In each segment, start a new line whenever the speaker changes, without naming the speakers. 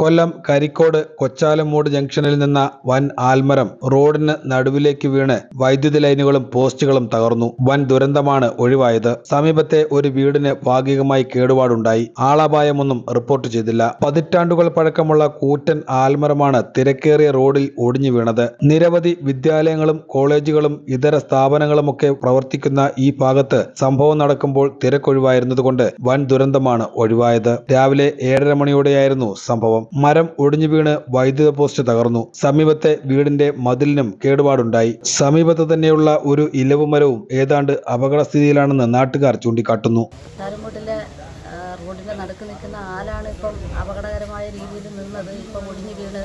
കൊല്ലം കരിക്കോട് കൊച്ചാലമൂട് ജംഗ്ഷനിൽ നിന്ന വൻ ആൽമരം റോഡിന് നടുവിലേക്ക് വീണ് വൈദ്യുതി ലൈനുകളും പോസ്റ്റുകളും തകർന്നു. വൻ ദുരന്തമാണ് ഒഴിവായത്. സമീപത്തെ ഒരു വീടിന് ഭാഗികമായി കേടുപാടുണ്ടായി. ആളപായമൊന്നും റിപ്പോർട്ട് ചെയ്തില്ല. പതിറ്റാണ്ടുകൾ പഴക്കമുള്ള കൂറ്റൻ ആൽമരമാണ് തിരക്കേറിയ റോഡിൽ ഒടിഞ്ഞു വീണത്. നിരവധി വിദ്യാലയങ്ങളും കോളേജുകളും ഇതര സ്ഥാപനങ്ങളുമൊക്കെ പ്രവർത്തിക്കുന്ന ഈ ഭാഗത്ത് സംഭവം നടക്കുമ്പോൾ തിരക്കൊഴിവായിരുന്നതുകൊണ്ട് വൻ ദുരന്തമാണ് ഒഴിവായത്. രാവിലെ ഏഴര മണിയോടെയായിരുന്നു സംഭവം. മരം ഒടിഞ്ഞു വീണ് വൈദ്യുത പോസ്റ്റ് തകർന്നു. സമീപത്തെ വീടിന്റെ മതിലിനും കേടുപാടുണ്ടായി. സമീപത്ത് തന്നെയുള്ള ഒരു ഇലവ് മരവും ഏതാണ്ട് അപകടസ്ഥിതിയിലാണെന്ന് നാട്ടുകാർ ചൂണ്ടിക്കാട്ടുന്നു.
റോഡിന്റെ നടുക്ക് നിൽക്കുന്ന ആലാണ് ഇപ്പം അപകടകരമായ രീതിയിൽ നിന്നത്. ഇപ്പം ഒടിഞ്ഞു വീണ്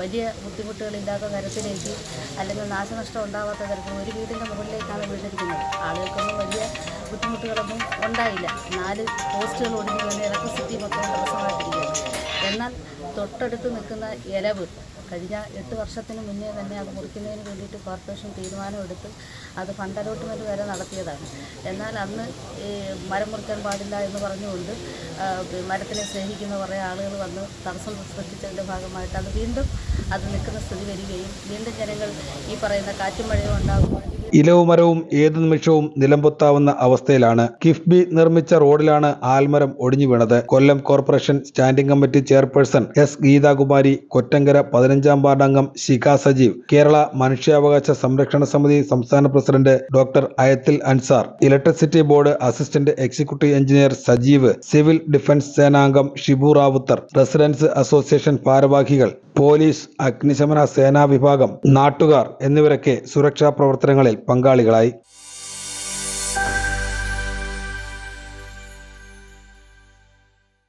വലിയ ബുദ്ധിമുട്ടുകളില്ലാത്ത തരത്തിലേക്ക് അല്ലെങ്കിൽ നാശനഷ്ടം ഉണ്ടാവാത്ത തരത്തിൽ ഒരു വീടിന്റെ മുകളിലേക്കാണ് വീണിരിക്കുന്നത്. ആളുകൾക്കൊന്നും വലിയ ബുദ്ധിമുട്ടുകളൊന്നും ഉണ്ടായില്ല. നാല് പോസ്റ്റുകൾ ഒടിഞ്ഞു വീണ് ഇലക്ട്രിസിറ്റി മൊത്തം തടസ്സമായിട്ടിരിക്കുകയാണ് എന്നാൽ തൊട്ടടുത്ത് നിൽക്കുന്ന ഇലവ് കഴിഞ്ഞ എട്ട് വർഷത്തിന് മുന്നേ തന്നെ അത് മുറിക്കുന്നതിന് വേണ്ടിയിട്ട് കോർപ്പറേഷൻ തീരുമാനമെടുത്ത് അത് ഫണ്ട് അലോട്ട്മെന്റ് വരെ നടത്തിയതാണ്. എന്നാൽ അന്ന് ഈ മരം മുറിക്കാൻ പാടില്ല എന്ന് പറഞ്ഞുകൊണ്ട് മരത്തിനെ സ്നേഹിക്കുന്ന കുറേ ആളുകൾ വന്ന് തടസ്സം സൃഷ്ടിച്ചതിന്റെ ഭാഗമായിട്ട് അത് വീണ്ടും അത് നിൽക്കുന്ന സ്ഥിതി വരികയും വീണ്ടും ജനങ്ങൾ ഈ പറയുന്ന കാറ്റും മഴയും ഉണ്ടാകുമ്പോൾ
ഇലവ് മരവും ഏതു നിമിഷവും നിലംപൊത്താവുന്ന അവസ്ഥയിലാണ്. കിഫ്ബി നിർമ്മിച്ച റോഡിലാണ് ആൽമരം ഒടിഞ്ഞു വീണത്. Kollam corporation standing committee chairperson S Geethakumari Kottankara പതിനഞ്ചാം വാർഡ് അംഗം ശിഖ സജീവ് കേരള മനുഷ്യാവകാശ സംരക്ഷണ സമിതി സംസ്ഥാന president doctor Ayathil Ansar electricity board assistant executive engineer Sajeev civil defence സേനാംഗം Shibu Rawther residence association ഭാരവാഹികൾ പോലീസ് അഗ്നിശമന സേനാ വിഭാഗം നാട്ടുകാർ എന്നിവരൊക്കെ സുരക്ഷാ പ്രവർത്തനങ്ങളിൽ പങ്കാളികളായി